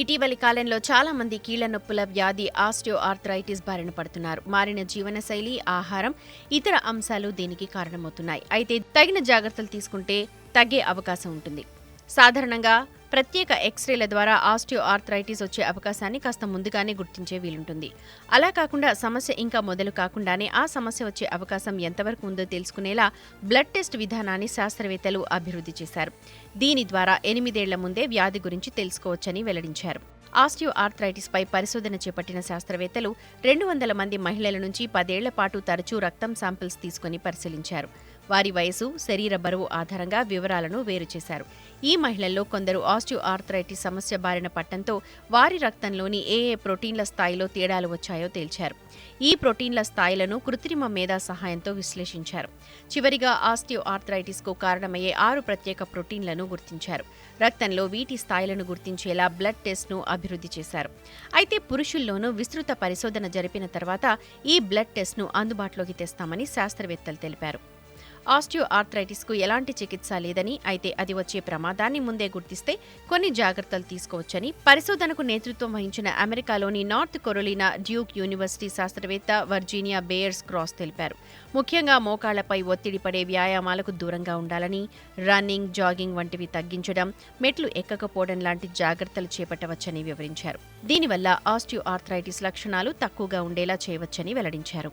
ఇటీవలి కాలంలో చాలా మంది కీళ్ళ నొప్పుల వ్యాధి ఆస్టియో ఆర్థరైటిస్ బారిన పడుతున్నారు. మారిన జీవనశైలి ఆహారం ఇతర అంశాలు దీనికి కారణమవుతున్నాయి. అయితే తగిన జాగ్రత్తలు తీసుకుంటే తగ్గే అవకాశం ఉంటుంది. సాధారణంగా ప్రత్యేక ఎక్స్రేల ద్వారా ఆస్టియో ఆర్థరైటిస్ వచ్చే అవకాశాన్ని కాస్త ముందుగానే గుర్తించే వీలుంటుంది. అలా కాకుండా సమస్య ఇంకా మొదలు కాకుండానే ఆ సమస్య వచ్చే అవకాశం ఎంతవరకు ఉందో తెలుసుకునేలా బ్లడ్ టెస్ట్ విధానాన్ని శాస్త్రవేత్తలు అభివృద్ధి చేశారు. దీని ద్వారా ఎనిమిదేళ్ళ ముందే వ్యాధి గురించి తెలుసుకోవచ్చని వెల్లడించారు. ఆస్టియో ఆర్థరైటిస్పై పరిశోధన చేపట్టిన శాస్త్రవేత్తలు రెండు వందల మంది మహిళల నుంచి పదేళ్ళ పాటు తరచూ రక్తం శాంపిల్స్ తీసుకుని పరిశీలించారు. వారి వయసు శరీర బరువు ఆధారంగా వివరాలను వేరు చేశారు. ఈ మహిళల్లో కొందరు ఆస్టియో ఆర్థరైటిస్ సమస్య బారిన పట్టంతో వారి రక్తంలోని ఏ ఏ ప్రోటీన్ల స్థాయిలో తేడాలు వచ్చాయో తేల్చారు. ఈ ప్రోటీన్ల స్థాయిలను కృత్రిమ మేధా సహాయంతో విశ్లేషించారు. చివరిగా ఆస్టియో ఆర్థరైటిస్కు కారణమయ్యే ఆరు ప్రత్యేక ప్రోటీన్లను గుర్తించారు. రక్తంలో వీటి స్థాయిలను గుర్తించేలా బ్లడ్ టెస్ట్ను అభివృద్ధి చేశారు. అయితే పురుషుల్లోనూ విస్తృత పరిశోధన జరిపిన తర్వాత ఈ బ్లడ్ టెస్ట్ను అందుబాటులోకి తెస్తామని శాస్త్రవేత్తలు తెలిపారు. ఆస్టియో ఆర్థరైటిస్కు ఎలాంటి చికిత్స లేదని అయితే అది వచ్చే ప్రమాదాన్ని ముందే గుర్తిస్తే కొన్ని జాగ్రత్తలు తీసుకోవచ్చని పరిశోధనకు నేతృత్వం వహించిన అమెరికాలోని నార్త్ కొరొలినా డ్యూక్ యూనివర్సిటీ శాస్త్రవేత్త వర్జీనియా బేయర్స్ క్రాస్ తెలిపారు. ముఖ్యంగా మోకాళ్ళపై ఒత్తిడి పడే వ్యాయామాలకు దూరంగా ఉండాలని రన్నింగ్ జాగింగ్ వంటివి తగ్గించడం మెట్లు ఎక్కకపోవడం లాంటి జాగ్రత్తలు చేపట్టవచ్చని వివరించారు. దీనివల్ల ఆస్టియో ఆర్థరైటిస్ లక్షణాలు తక్కువగా ఉండేలా చేయవచ్చని వెల్లడించారు.